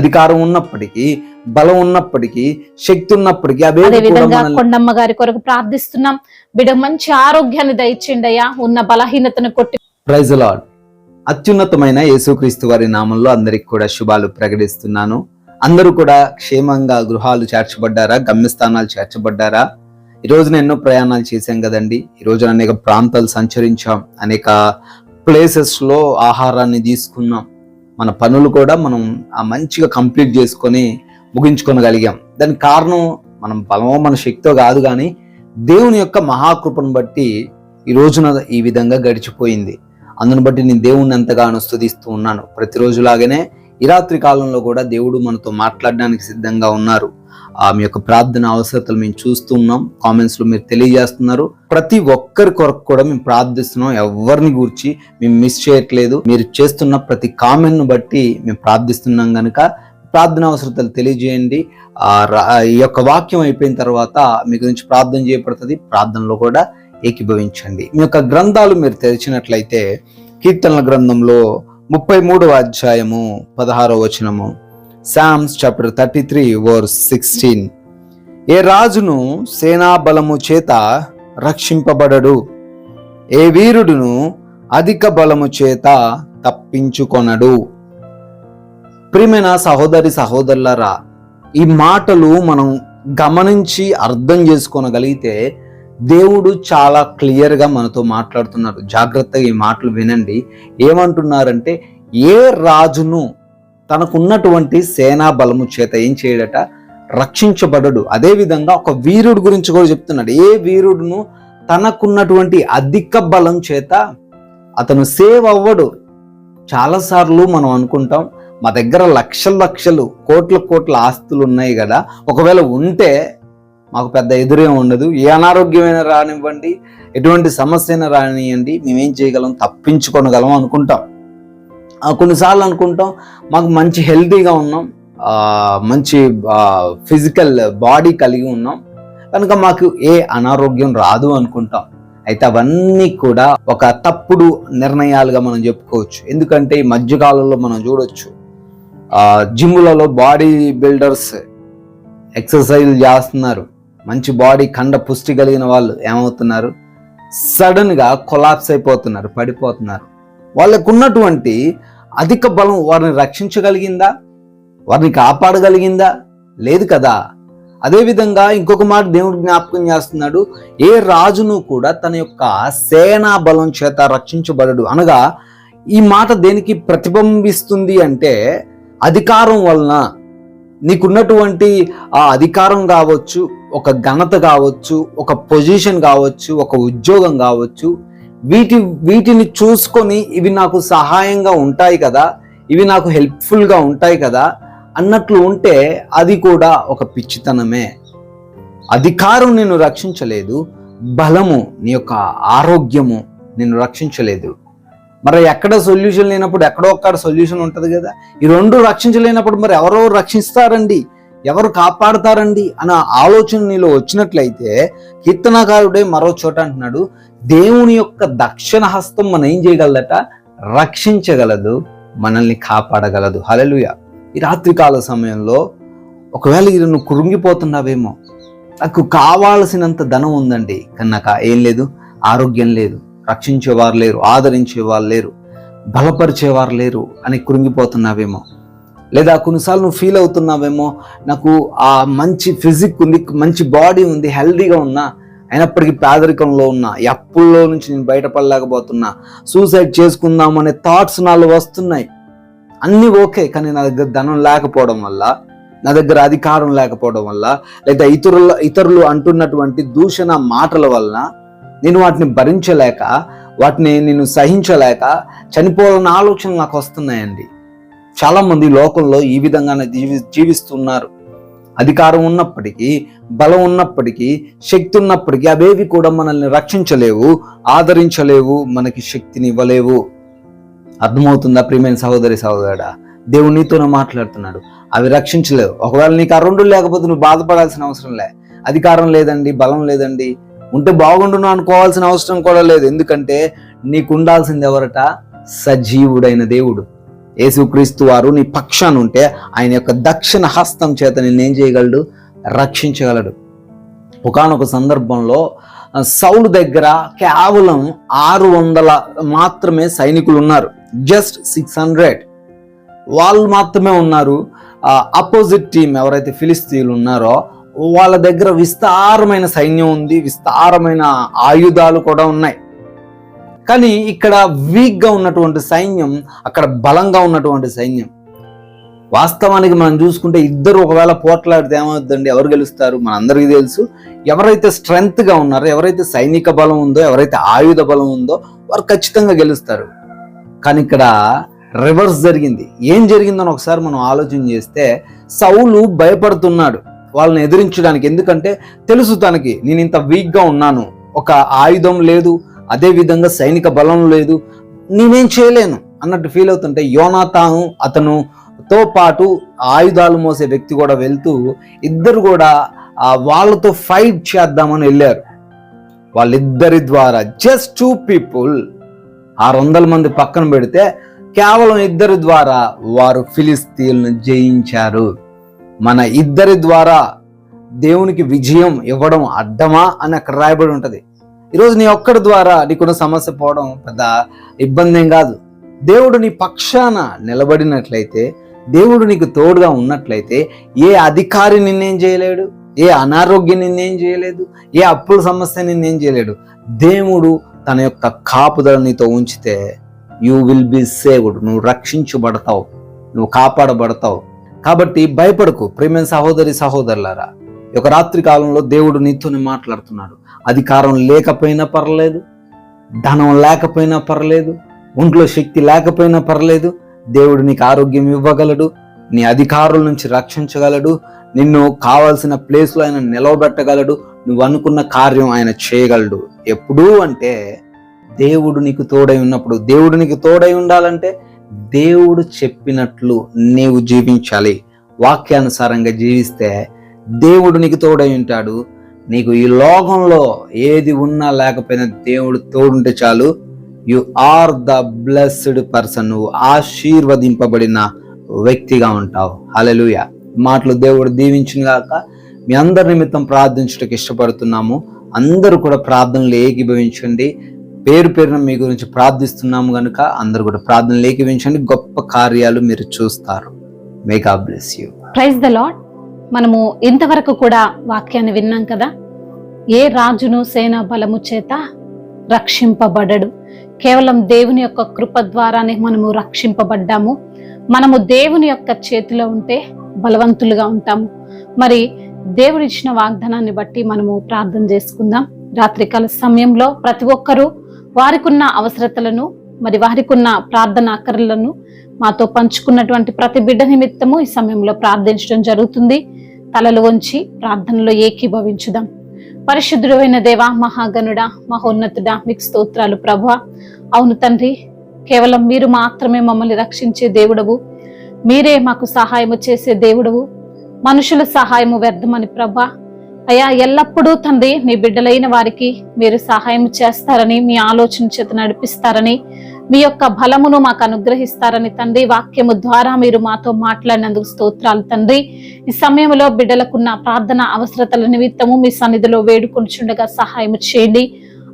అధికారం ఉన్నప్పటికీ బలం ఉన్నప్పటికీ శక్తి ఉన్నప్పటికీ అదే విధంగా కొండమ్మ గారి కొరకు ప్రార్థిస్తున్నాం. బిడ్డకు మంచి ఆరోగ్యాన్ని దయచేయండి ఉన్న బలహీనతను కొట్టి ప్రైజ్ లార్డ్ అత్యున్నతమైన యేసుక్రీస్తు వారి నామంలో అందరికి కూడా శుభాలు ప్రకటిస్తున్నాను. అందరూ కూడా క్షేమంగా గృహాలు చేర్చబడ్డారా? గమ్యస్థానాలు చేర్చబడ్డారా? ఈ రోజున ఎన్నో ప్రయాణాలు చేశాం కదండి. ఈ రోజున అనేక ప్రాంతాలు సంచరించాం. అనేక ప్లేసెస్లో ఆహారాన్ని తీసుకున్నాం. మన పనులు కూడా మనం ఆ మంచిగా కంప్లీట్ చేసుకొని ముగించుకోగలిగాం దానికి కారణం మనం బలమో మన శక్తితో కాదు కానీ దేవుని యొక్క మహాకృపను బట్టి ఈ రోజున ఈ విధంగా గడిచిపోయింది. అందును బట్టి నేను దేవుణ్ణి ఎంతగానో స్థుతిస్తూ ఉన్నాను. ప్రతిరోజులాగానే ఈ రాత్రి కాలంలో కూడా దేవుడు మనతో మాట్లాడడానికి సిద్ధంగా ఉన్నారు. మీ యొక్క ప్రార్థన అవసరతలు మేము చూస్తున్నాం కామెంట్స్లో మీరు తెలియజేస్తున్నారు. ప్రతి ఒక్కరి కొరకు కూడా మేము ప్రార్థిస్తున్నాం. ఎవరిని గురించి మేము మిస్ చేయట్లేదు. మీరు చేస్తున్న ప్రతి కామెంట్ను బట్టి మేము ప్రార్థిస్తున్నాం కనుక ప్రార్థన అవసరతలు తెలియజేయండి. ఈ యొక్క వాక్యం అయిపోయిన తర్వాత మీ గురించి ప్రార్థన చేయబడుతుంది. ప్రార్థనలో కూడా ఏకీభవించండి. మీ యొక్క గ్రంథాలు మీరు తెరిచినట్లయితే కీర్తనల గ్రంథంలో ముప్పై మూడవ అధ్యాయము పదహారవ వచనము. Psalms chapter thirty three or sixteen ఏ రాజును సేనాబలము చేత రక్షింపబడడు. ఏ వీరుడును అధిక బలము చేత తప్పించుకొనడు. ప్రియమైన సహోదరి సహోదరులరా ఈ మాటలు మనం గమనించి అర్థం చేసుకోనగలిగితే దేవుడు చాలా క్లియర్గా మనతో మాట్లాడుతున్నారు. జాగ్రత్తగా ఈ మాటలు వినండి. ఏమంటున్నారంటే ఏ రాజును తనకున్నటువంటి సేనా బలము చేత ఏం చేయడట? రక్షించబడడు. అదే విధంగా ఒక వీరుడు గురించి కూడా చెప్తున్నాడు. ఏ వీరుడును? తనకున్నటువంటి అధిక బలం చేత అతను సేవ్ అవ్వడు. చాలాసార్లు మనం అనుకుంటాం మా దగ్గర లక్షల లక్షలు కోట్ల కోట్ల ఆస్తులు ఉన్నాయి కదా. ఒకవేళ ఉంటే మాకు పెద్ద ఎదురేం ఉండదు. ఏ అనారోగ్యమైనా రానివ్వండి ఎటువంటి సమస్య అయినా రానివ్వండి మేమేం చేయగలం? తప్పించుకోగలం అనుకుంటాం. కొన్నిసార్లు అనుకుంటాం మాకు మంచి హెల్తీగా ఉన్నాం మంచి ఫిజికల్ బాడీ కలిగి ఉన్నాం. కనుక మాకు ఏ అనారోగ్యం రాదు అనుకుంటాం. అయితే అవన్నీ కూడా ఒక తప్పుడు నిర్ణయాలుగా మనం చెప్పుకోవచ్చు. ఎందుకంటే ఈ మధ్యకాలంలో మనం చూడొచ్చు జిమ్లలో జిమ్ములలో బాడీ బిల్డర్స్ ఎక్సర్సైజ్ చేస్తున్నారు. మంచి బాడీ కండ పుష్టి కలిగిన వాళ్ళు ఏమవుతున్నారు? సడన్గా కొలాప్స్ అయిపోతున్నారు పడిపోతున్నారు. వాళ్ళకు ఉన్నటువంటి అధిక బలం వారిని రక్షించగలిగిందా? వారిని కాపాడగలిగిందా? లేదు కదా. అదేవిధంగా ఇంకొక మాట దేవుడు జ్ఞాపకం చేస్తున్నాడు. ఏ రాజును కూడా తన యొక్క సేనా బలం చేత రక్షించబడడు. అనగా ఈ మాట దేనికి ప్రతిబింబిస్తుంది అంటే అధికారం వలన. నీకున్నటువంటి ఆ అధికారం కావచ్చు ఒక ఘనత కావచ్చు ఒక పొజిషన్ కావచ్చు ఒక ఉద్యోగం కావచ్చు వీటి వీటిని చూసుకొని ఇవి నాకు సహాయంగా ఉంటాయి కదా ఇవి నాకు హెల్ప్ఫుల్గా ఉంటాయి కదా అన్నట్లు ఉంటే అది కూడా ఒక పిచ్చితనమే. అధికారం నిన్ను రక్షించలేదు బలము నీ యొక్క ఆరోగ్యము నిన్ను రక్షించలేదు. మరి ఎక్కడ సొల్యూషన్ లేనప్పుడు ఎక్కడో ఒక్కడ సొల్యూషన్ ఉంటుంది కదా ఈ రెండు రక్షించలేనప్పుడు మరి ఎవరో రక్షిస్తారండి? ఎవరు కాపాడతారండి అన్న ఆలోచన నీలో వచ్చినట్లయితే కీర్తనకారుడే మరో చోట అంటున్నాడు దేవుని యొక్క దక్షిణ హస్తం మనం ఏం చేయగలదట? రక్షించగలదు మనల్ని కాపాడగలదు. హలలుయ ఈ రాత్రికాల సమయంలో ఒకవేళ ఇది నువ్వు కృంగిపోతున్నావేమో నాకు కావాల్సినంత ధనం ఉందండి కన్నాక ఏం లేదు ఆరోగ్యం లేదు రక్షించేవారు లేరు ఆదరించేవారు లేరు బలపరిచేవారు లేరు అని కృంగిపోతున్నావేమో. లేదా కొన్నిసార్లు నువ్వు ఫీల్ అవుతున్నావేమో నాకు ఆ మంచి ఫిజిక్ ఉంది మంచి బాడీ ఉంది హెల్దీగా ఉన్నా అయినప్పటికీ పేదరికంలో ఉన్నా ఎప్పుల్లో నుంచి నేను బయటపడలేకపోతున్నా సూసైడ్ చేసుకుందామనే థాట్స్ నాలో వస్తున్నాయి. అన్నీ ఓకే కానీ నా దగ్గర ధనం లేకపోవడం వల్ల నా దగ్గర అధికారం లేకపోవడం వల్ల లేదా ఇతరుల ఇతరులు అంటున్నటువంటి దూషణ మాటల వలన నేను వాటిని భరించలేక వాటిని నేను సహించలేక చనిపోవాలన్న ఆలోచనలు నాకు వస్తున్నాయండి. చాలామంది లోకంలో ఈ విధంగానే జీవి జీవిస్తున్నారు. అధికారం ఉన్నప్పటికీ బలం ఉన్నప్పటికీ శక్తి ఉన్నప్పటికీ అవేవి కూడా మనల్ని రక్షించలేవు ఆదరించలేవు మనకి శక్తిని ఇవ్వలేవు. అర్థమవుతుందా ప్రియమైన సహోదరి సహోదరుడా? దేవుడు నీతోనే మాట్లాడుతున్నాడు. అవి రక్షించలేవు. ఒకవేళ నీకు ఆ రెండు లేకపోతే నువ్వు బాధపడాల్సిన అవసరం లే. అధికారం లేదండి బలం లేదండి. ఉంటే బాగుండును అనుకోవాల్సిన అవసరం కూడా లేదు. ఎందుకంటే నీకు ఉండాల్సింది ఎవరట? సజీవుడైన దేవుడు. యేసుక్రీస్తు వారు నీ పక్షాన ఉంటే ఆయన యొక్క దక్షిణ హస్తం చేత నిన్నేం చేయగలడు? రక్షించగలడు. ఒకానొక సందర్భంలో సౌలు దగ్గర కేవలం ఆరు వందల మాత్రమే సైనికులు ఉన్నారు. Just six hundred. వాళ్ళు మాత్రమే ఉన్నారు. అపోజిట్ టీం ఎవరైతే ఫిలిస్తీన్లు ఉన్నారో వాళ్ళ దగ్గర విస్తారమైన సైన్యం ఉంది విస్తారమైన ఆయుధాలు కూడా ఉన్నాయి. కానీ ఇక్కడ వీక్గా ఉన్నటువంటి సైన్యం అక్కడ బలంగా ఉన్నటువంటి సైన్యం. వాస్తవానికి మనం చూసుకుంటే ఇద్దరు ఒకవేళ పోట్లాడితే ఏమవుతుందండి? ఎవరు గెలుస్తారు? మన అందరికీ తెలుసు. ఎవరైతే స్ట్రెంగ్త్గా ఉన్నారో ఎవరైతే సైనిక బలం ఉందో ఎవరైతే ఆయుధ బలం ఉందో వారు ఖచ్చితంగా గెలుస్తారు. కానీ ఇక్కడ రివర్స్ జరిగింది. ఏం జరిగిందని ఒకసారి మనం ఆలోచన చేస్తే సౌలు భయపడుతున్నాడు. వాళ్ళని ఎదిరించడానికి. ఎందుకంటే తెలుసు తనకి నేను ఇంత వీక్గా ఉన్నాను. ఒక ఆయుధం లేదు. అదేవిధంగా సైనిక బలం లేదు. నేనేం చేయలేను అన్నట్టు ఫీల్ అవుతుంటే యోనాతాను అతను తో పాటు ఆయుధాలు మోసే వ్యక్తి కూడా వెళ్తూ ఇద్దరు కూడా వాళ్ళతో ఫైట్ చేద్దామని వెళ్ళారు. వాళ్ళిద్దరి ద్వారా జస్ట్ టూ పీపుల్ ఆరు వందల మంది పక్కన పెడితే కేవలం ఇద్దరి ద్వారా వారు ఫిలిస్తీన్లను జయించారు. మన ఇద్దరి ద్వారా దేవునికి విజయం ఇవ్వడం అడ్డమా అని అక్కడ రాయబడి ఉంటుంది. ఈరోజు నీ ఒక్కడి ద్వారా నీకున్న సమస్య పోవడం పెద్ద ఇబ్బంది ఏం కాదు. దేవుడు నీ పక్షాన నిలబడినట్లయితే దేవుడు నీకు తోడుగా ఉన్నట్లయితే ఏ అధికారి నిన్నేం చేయలేడు ఏ అనారోగ్యం నిన్నేం చేయలేదు ఏ అప్పుల సమస్య నిన్నేం చేయలేడు. దేవుడు తన యొక్క కాపుదల నీతో ఉంచితే యూ విల్ బి సేవ్డ్ నువ్వు రక్షించబడతావు నువ్వు కాపాడబడతావు. కాబట్టి భయపడకు ప్రేమ సహోదరి సహోదరులారా. ఒక రాత్రి కాలంలో దేవుడు నీతోనే మాట్లాడుతున్నాడు. అధికారం లేకపోయినా పర్లేదు ధనం లేకపోయినా పర్లేదు ఒంట్లో శక్తి లేకపోయినా పర్లేదు దేవుడు నీకు ఆరోగ్యం ఇవ్వగలడు నీ అధికారుల నుంచి రక్షించగలడు నిన్ను కావాల్సిన ప్లేస్లో ఆయన నిలవబెట్టగలడు నువ్వు అనుకున్న కార్యం ఆయన చేయగలడు. ఎప్పుడు అంటే దేవుడు నీకు తోడై ఉన్నప్పుడు దేవుడు నీకు తోడై ఉండాలంటే దేవుడు చెప్పినట్లు నీవు జీవించాలి. వాక్యానుసారంగా జీవిస్తే దేవుడు నీకు తోడై ఉంటాడు. నీకు ఈ లోకంలో ఏది ఉన్నా లేకపోయినా దేవుడు తోడుంటే చాలు. You are the blessed person నువ్వు ఆశీర్వదింపబడిన వ్యక్తిగా ఉంటావు. హలలుయ మాటలు దేవుడు దీవించిన గాక. మీ అందరి నిమిత్తం ప్రార్థించడానికి ఇష్టపడుతున్నాము. అందరూ కూడా ప్రార్థనలు ఏకీభవించండి. పేరు పేరున మీ గురించి ప్రార్థిస్తున్నాము కనుక అందరూ కూడా ప్రార్థనలు ఏకీభవించండి. గొప్ప కార్యాలు మీరు చూస్తారు. May God bless you praise the Lord మనము ఇంతవరకు కూడా వాక్యాన్ని విన్నాం కదా? ఏ రాజును సేనా బలము చేత రక్షింపబడడు? కేవలం దేవుని యొక్క కృప ద్వారానే మనము రక్షింపబడ్డాము. మనము దేవుని యొక్క చేతిలో ఉంటే బలవంతులుగా ఉంటాము. మరి దేవుడు ఇచ్చిన వాగ్దానాన్ని బట్టి మనము ప్రార్థన చేసుకుందాం. రాత్రికాల సమయంలో ప్రతి ఒక్కరూ వారికున్న అవసరతలను మరి వారికున్న ప్రార్థన అక్కర్లను మాతో పంచుకున్నటువంటి ప్రతి బిడ్డ నిమిత్తము ఈ సమయంలో ప్రార్థించడం జరుగుతుంది. తలలు వంచి ప్రార్థనలో ఏకీభవించుదాం. పరిశుద్ధుడైన దేవా మహాగనుడ మహోన్నతుడా మీకు స్తోత్రాలు ప్రభా అవును తండ్రి కేవలం మీరు మాత్రమే మమ్మల్ని రక్షించే దేవుడవు. మీరే మాకు సహాయము చేసే దేవుడవు. మనుషుల సహాయము వ్యర్థమని ప్రభా అయా ఎల్లప్పుడూ తండ్రి మీ బిడ్డలైన వారికి మీరు సహాయం చేస్తారని మీ ఆలోచన చేత నడిపిస్తారని మీ యొక్క బలమును మాకు అనుగ్రహిస్తారని తండ్రి. వాక్యము ద్వారా మీరు మాతో మాట్లాడినందుకు స్తోత్రాలు తండ్రి. ఈ సమయంలో బిడ్డలకున్న ప్రార్థన అవసరతల నిమిత్తము మీ సన్నిధిలో వేడుకొనిచుండగా సహాయం చేయండి.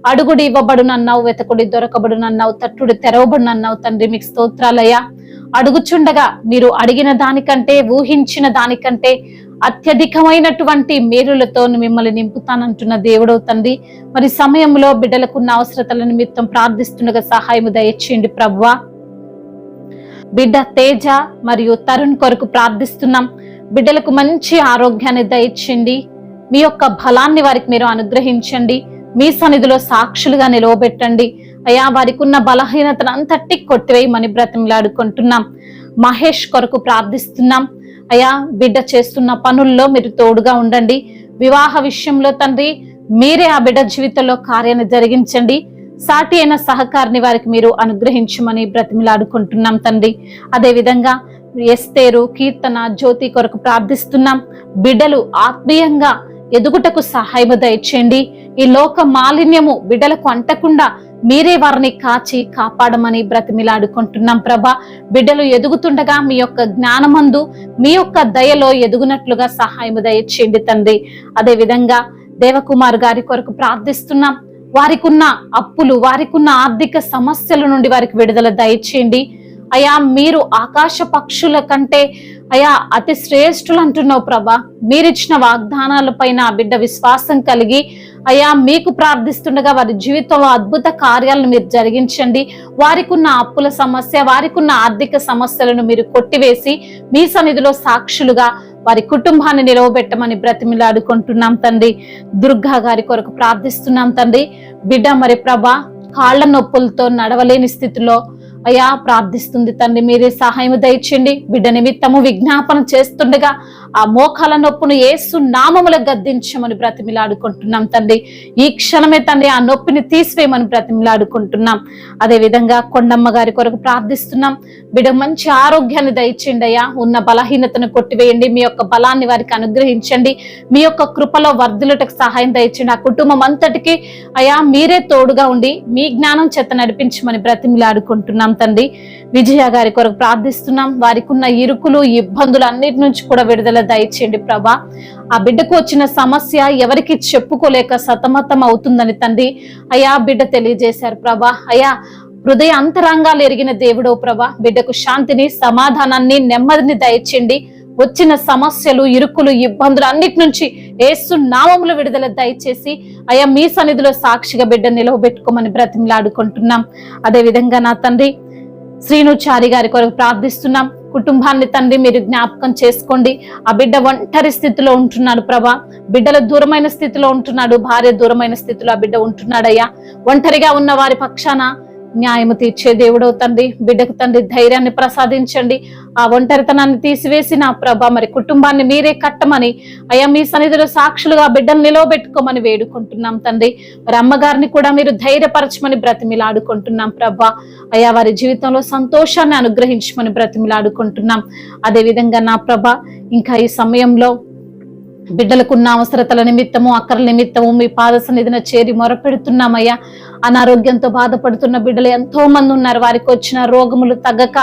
అడుగుడు ఇవ్వబడునన్నావు వెతకుడి దొరకబడునన్నావు తట్టుడు తెరవబడునన్నావు తండ్రి మీకు స్తోత్రాలయ్యా. అడుగుచుండగా మీరు అడిగిన దానికంటే ఊహించిన దానికంటే అత్యధికమైనటువంటి మేలులతో మిమ్మల్ని నింపుతానంటున్న దేవుడవు తండ్రి. మరి సమయంలో బిడ్డలకున్న అవసరతల నిమిత్తం ప్రార్థిస్తుండగా సహాయము దయచేయండి ప్రభువా. బిడ్డ తేజ మరియు తరుణ్ కొరకు ప్రార్థిస్తున్నాం. బిడ్డలకు మంచి ఆరోగ్యాన్ని దయచేయండి. మీ యొక్క బలాన్ని వారికి మీరు అనుగ్రహించండి. మీ సన్నిధిలో సాక్షులుగా నిలవబెట్టండి. అయా వారికి ఉన్న బలహీనతను అంతటి కొట్టివేయమని బ్రతిమలాడుకుంటున్నాం. మహేష్ కొరకు ప్రార్థిస్తున్నాం. అయా బిడ్డ చేస్తున్న పనుల్లో మీరు తోడుగా ఉండండి. వివాహ విషయంలో తండ్రి మీరే ఆ బిడ్డ జీవితంలో కార్యాన్ని జరిగించండి. సాటి అయిన సహకారిని వారికి మీరు అనుగ్రహించమని బ్రతిమిలాడుకుంటున్నాం తండ్రి. అదేవిధంగా ఎస్తేరు కీర్తన జ్యోతి కొరకు ప్రార్థిస్తున్నాం. బిడ్డలు ఆత్మీయంగా ఎదుగుటకు సహాయము దయచేయండి. ఈ లోక మాలిన్యము బిడ్డలకు అంటకుండా మీరే వారిని కాచి కాపాడమని బ్రతిమిలాడుకుంటున్నాం ప్రభా. బిడ్డలు ఎదుగుతుండగా మీ యొక్క జ్ఞానమందు మీ యొక్క దయలో ఎదుగునట్లుగా సహాయము దయచేయండి తండ్రి. అదేవిధంగా దేవకుమార్ గారి కొరకు ప్రార్థిస్తున్నాం. వారికి ఉన్న అప్పులు వారికి ఉన్న ఆర్థిక సమస్యల నుండి వారికి విడుదల దయచేయండి. అయా మీరు ఆకాశ పక్షుల కంటే అయా అతి శ్రేష్ఠులు అంటున్నావు ప్రభా. మీరిచ్చిన వాగ్దానాల పైన బిడ్డ విశ్వాసం కలిగి అయ్యా మీకు ప్రార్థిస్తుండగా వారి జీవితంలో అద్భుత కార్యాలను మీరు జరిగించండి. వారికి ఉన్న అప్పుల సమస్య వారికి ఉన్న ఆర్థిక సమస్యలను మీరు కొట్టివేసి మీ సన్నిధిలో సాక్షులుగా వారి కుటుంబాన్ని నిలవబెట్టమని బ్రతిమిలాడుకుంటున్నాం తండ్రి. దుర్గా గారి కొరకు ప్రార్థిస్తున్నాం తండ్రి. బిడ్డ మరి ప్రభా కాళ్ళ నొప్పులతో నడవలేని స్థితిలో అయా ప్రార్థిస్తుంది తండ్రి. మీరే సహాయం దయచండి బిడ్డ నిమిత్తము విజ్ఞాపన చేస్తుండగా ఆ మోకాల నొప్పును ఏసు నామములకు గద్దించమని బ్రతిమిలాడుకుంటున్నాం తండ్రి. ఈ క్షణమే తండ్రి ఆ నొప్పిని తీసివేయమని బ్రతిమిలాడుకుంటున్నాం. అదే విధంగా కొండమ్మ గారి కొరకు ప్రార్థిస్తున్నాం. బిడ మంచి ఆరోగ్యాన్ని దయచేయండి అయ్యా. ఉన్న బలహీనతను కొట్టివేయండి. మీ యొక్క బలాన్ని వారికి అనుగ్రహించండి. మీ యొక్క కృపలో వర్ధులటకు సహాయం దయచేయండి. ఆ కుటుంబం అంతటికి అయా మీరే తోడుగా ఉండి మీ జ్ఞానం చేత నడిపించమని బ్రతిమిలాడుకుంటున్నాం తండ్రి. విజయ గారి కొరకు ప్రార్థిస్తున్నాం. వారికి ఉన్న ఇరుకులు ఇబ్బందులు అన్నిటి నుంచి కూడా విడుదల దయచేయండి ప్రభా. ఆ బిడ్డకు వచ్చిన సమస్య ఎవరికి చెప్పుకోలేక సతమతం అవుతుందని తండ్రి అయా బిడ్డ తెలియజేశారు ప్రభా. అయా హృదయ అంతరంగాలు ఎరిగిన దేవుడో ప్రభా. బిడ్డకు శాంతిని సమాధానాన్ని నెమ్మదిని దయచేయండి. వచ్చిన సమస్యలు ఇరుకులు ఇబ్బందులు అన్నిటి నుంచి ఏసు నామములు విడుదల దయచేసి అయా మీ సన్నిధిలో సాక్షిగా బిడ్డ నిలవబెట్టుకోమని బ్రతిమలాడుకుంటున్నాం. అదే విధంగా నా తండ్రి శ్రీనుచారి గారి కొరకు ప్రార్థిస్తున్నాం. కుటుంబాన్ని తండ్రి మీరు జ్ఞాపకం చేసుకోండి. ఆ బిడ్డ ఒంటరి స్థితిలో ఉంటున్నాడు ప్రభా. బిడ్డల దూరమైన స్థితిలో ఉంటున్నాడు. భార్య దూరమైన స్థితిలో ఆ బిడ్డ ఉంటున్నాడయ్యా. ఒంటరిగా ఉన్న వారి పక్షాన న్యాయము తీర్చే దేవుడవు తండ్రి బిడ్డకు తండ్రి ధైర్యాన్ని ప్రసాదించండి. ఆ ఒంటరితనాన్ని తీసివేసి నా ప్రభ మరి కుటుంబాన్ని మీరే కట్టమని అయ్యా మీ సన్నిధిలో సాక్షులుగా బిడ్డను నిలవబెట్టుకోమని వేడుకుంటున్నాం తండ్రి. మరి అమ్మగారిని కూడా మీరు ధైర్యపరచమని బ్రతిమిలాడుకుంటున్నాం ప్రభా. అయ్యా వారి జీవితంలో సంతోషాన్ని అనుగ్రహించమని బ్రతిమిలాడుకుంటున్నాం. అదే విధంగా నా ప్రభ ఇంకా ఈ సమయంలో బిడ్డలకున్న అవసరతల నిమిత్తము అక్కల నిమిత్తము మీ పాద సన్నిధిన చేరి మొరపెడుతున్నామయ్యా. అనారోగ్యంతో బాధపడుతున్న బిడ్డలు ఎంతో మంది ఉన్నారు. వారికి వచ్చిన రోగములు తగ్గక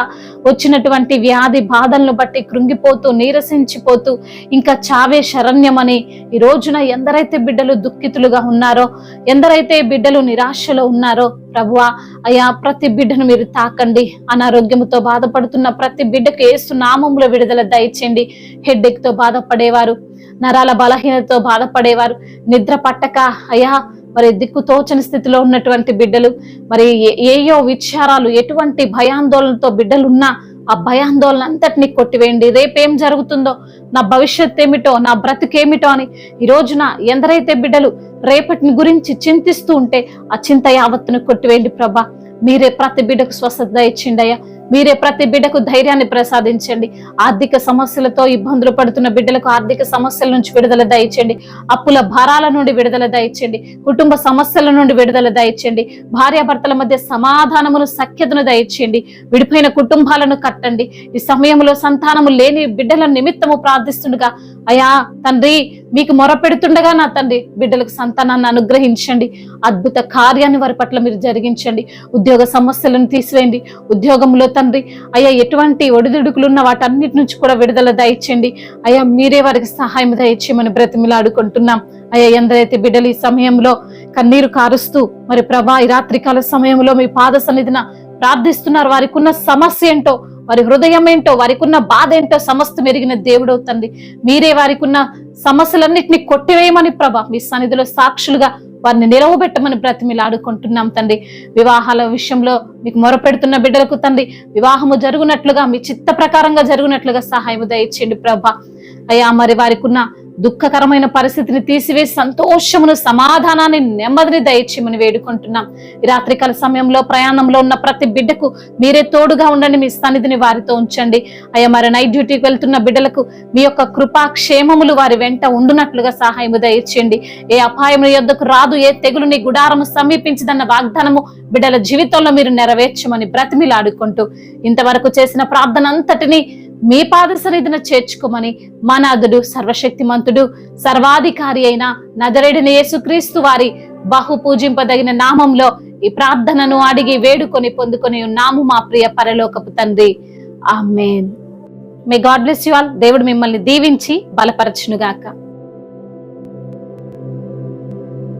వచ్చినటువంటి వ్యాధి బాధలను బట్టి కృంగిపోతూ నీరసించిపోతూ ఇంకా చావే శరణ్యమని ఈ రోజున ఎందరైతే బిడ్డలు దుఃఖితులుగా ఉన్నారో ఎందరైతే బిడ్డలు నిరాశలో ఉన్నారో ప్రభువా అయా ప్రతి బిడ్డను మీరు తాకండి. అనారోగ్యంతో బాధపడుతున్న ప్రతి బిడ్డకు ఏసు నామంలో విడుదల దయచేయండి. హెడ్ఏక్తో బాధపడేవారు నరాల బలహీనతతో బాధపడేవారు నిద్ర పట్టక అయా మరి దిక్కు తోచని స్థితిలో ఉన్నటువంటి బిడ్డలు మరి ఏ- ఏయో విచారాలు ఎటువంటి భయాందోళనతో బిడ్డలున్నా ఆ భయాందోళన అంతటిని కొట్టివేయండి. రేపేం జరుగుతుందో నా భవిష్యత్ ఏమిటో నా బ్రతుకేమిటో అని ఈ రోజున ఎందరైతే బిడ్డలు రేపటిని గురించి చింతిస్తూ ఉంటే ఆ చింత యావత్తును కొట్టివేయండి ప్రభా. మీరే ప్రతి బిడ్డకు స్వస్థత ఇచ్చిండయ్యా మీరే ప్రతి బిడ్డకు ధైర్యాన్ని ప్రసాదించండి. ఆర్థిక సమస్యలతో ఇబ్బందులు పడుతున్న బిడ్డలకు ఆర్థిక సమస్యల నుంచి విడుదల దయచండి అప్పుల భారాల నుండి విడుదల దయచండి కుటుంబ సమస్యల నుండి విడుదల దయచండి భార్యాభర్తల మధ్య సమాధానమును సఖ్యతను దయచేయండి. విడిపోయిన కుటుంబాలను కట్టండి. ఈ సమయంలో సంతానము లేని బిడ్డల నిమిత్తము ప్రార్థిస్తుండగా అయా తండ్రి మీకు మొరపెడుతుండగా నా తండ్రి బిడ్డలకు సంతానాన్ని అనుగ్రహించండి. అద్భుత కార్యాన్ని వారి పట్ల మీరు జరిగించండి. ఉద్యోగ సమస్యలను తీసివేయండి. ఉద్యోగంలో తండ్రి. అయ్యా ఎటువంటి ఒడిదుడుకులున్న వాటన్నిటి నుంచి కూడా విడుదల దయచేయండి. అయ్యా మీరే వారికి సహాయం దయచేయమని బ్రతిమిలాడుకుంటున్నాం. అయ్యా ఎందరైతే బిడ్డలు ఈ సమయంలో కన్నీరు కారుస్తూ మరి ప్రభా ఈ రాత్రికాల సమయంలో మీ పాద సన్నిధిన ప్రార్థిస్తున్నారు. వారికి ఉన్న సమస్య ఏంటో వారి హృదయం ఏంటో వారికి ఉన్న బాధ ఏంటో సమస్త మెరిగిన దేవుడు తండ్రి. మీరే వారికి ఉన్న సమస్యలన్నింటినీ కొట్టివేయమని ప్రభా మీ సన్నిధిలో సాక్షులుగా వారిని నిలవబెట్టమని బ్రతిమిలాడుకుంటున్నాం తండ్రి. వివాహాల విషయంలో మీకు మొరపెడుతున్న బిడ్డలకు తండ్రి వివాహము జరుగునట్లుగా మీ చిత్త ప్రకారంగా జరుగునట్లుగా సహాయం దయచేయండి ప్రభా. అయ్యా మరి వారికి ఉన్న దుఃఖకరమైన పరిస్థితిని తీసివేసి సంతోషమును సమాధానాన్ని నెమ్మదిని దయచేయమని వేడుకుంటున్నాం. రాత్రికాల సమయంలో ప్రయాణంలో ఉన్న ప్రతి బిడ్డకు మీరే తోడుగా ఉండండి మీ సన్నిధిని వారితో ఉంచండి. అయ్యా మరి నైట్ డ్యూటీకి వెళ్తున్న బిడ్డలకు మీ యొక్క కృపాక్షేమములు వారి వెంట ఉండునట్లుగా సహాయము దయచేయండి. ఏ అపాయము యొద్దకు రాదు ఏ తెగులు నీ గుడారము సమీపించదన్న వాగ్దానము బిడ్డల జీవితంలో మీరు నెరవేర్చమని బ్రతిమిలాడుకుంటూ ఇంతవరకు చేసిన ప్రార్థన అంతటిని మీ పాద సన్నిధిన చేర్చుకోమని మా నాథుడు సర్వశక్తిమంతుడు సర్వాధికారి అయిన నదరేడిన యేసుక్రీస్తు వారి బహు పూజింపదగిన నామంలో ఈ ప్రార్థనను అడిగి వేడుకొని పొందుకొని ఉన్నాము మా ప్రియ పరలోకపు తండ్రి. Amen. May God bless you all దేవుడు మిమ్మల్ని దీవించి బలపరచునుగాక.